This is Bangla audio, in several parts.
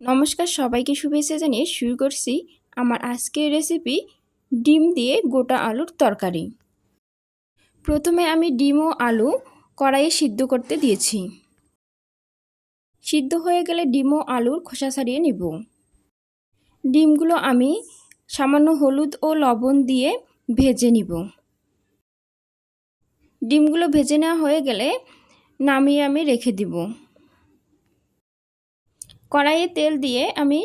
নমস্কার, সবাইকে শুভেচ্ছা জানিয়ে শুরু করছি আমার আজকের রেসিপি ডিম দিয়ে গোটা আলুর তরকারি। প্রথমে আমি ডিম ও আলু কড়াইয়ে সিদ্ধ করতে দিয়েছি। সিদ্ধ হয়ে গেলে ডিম ও আলুর খোসা ছাড়িয়ে নিব। ডিমগুলো আমি সামান্য হলুদ ও লবণ দিয়ে ভেজে নিব। ডিমগুলো ভেজে নেওয়া হয়ে গেলে নামিয়ে আমি রেখে দিব। কড়াইয়ে তেল দিয়ে আমি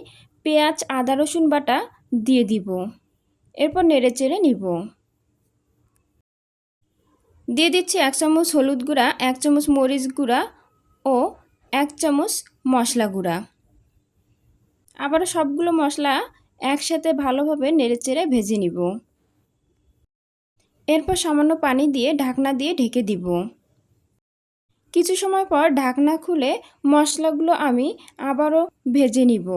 পেঁয়াজ, আদা, রসুন বাটা দিয়ে দিব। এরপর নেড়ে চেড়ে নিব। দিয়ে দিচ্ছি এক চামচ হলুদ গুঁড়া, এক চামচ মরিচ গুঁড়া ও এক চামচ মশলা গুঁড়া। আবারও সবগুলো মশলা একসাথে ভালোভাবে নেড়ে চেড়ে ভেজে নিব। এরপর সামান্য পানি দিয়ে ঢাকনা দিয়ে ঢেকে দিব। কিছু সময় পর ঢাকনা খুলে মশলাগুলো আমি আবারও ভেজে নিব।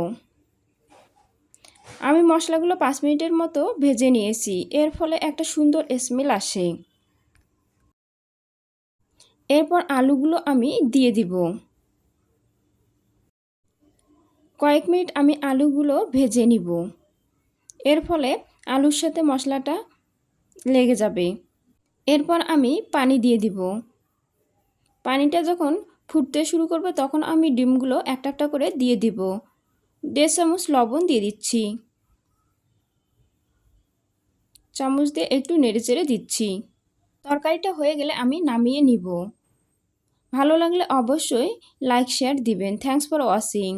আমি মশলাগুলো পাঁচ মিনিটের মতো ভেজে নিয়েছি। এর ফলে একটা সুন্দর স্মেল আসে। এরপর আলুগুলো আমি দিয়ে দিব। কয়েক মিনিট আমি আলুগুলো ভেজে নিব। এর ফলে আলুর সাথে মশলাটা লেগে যাবে। এরপর আমি পানি দিয়ে দিব। পানিটা যখন ফুটতে শুরু করবে তখন আমি ডিমগুলো একটা একটা করে দিয়ে দিব। দেড় চামচ লবণ দিয়ে দিচ্ছি। চামচ দিয়ে একটু নেড়ে চেড়ে দিচ্ছি। তরকারিটা হয়ে গেলে আমি নামিয়ে নিব। ভালো লাগলে অবশ্যই লাইক, শেয়ার দিবেন। Thanks for watching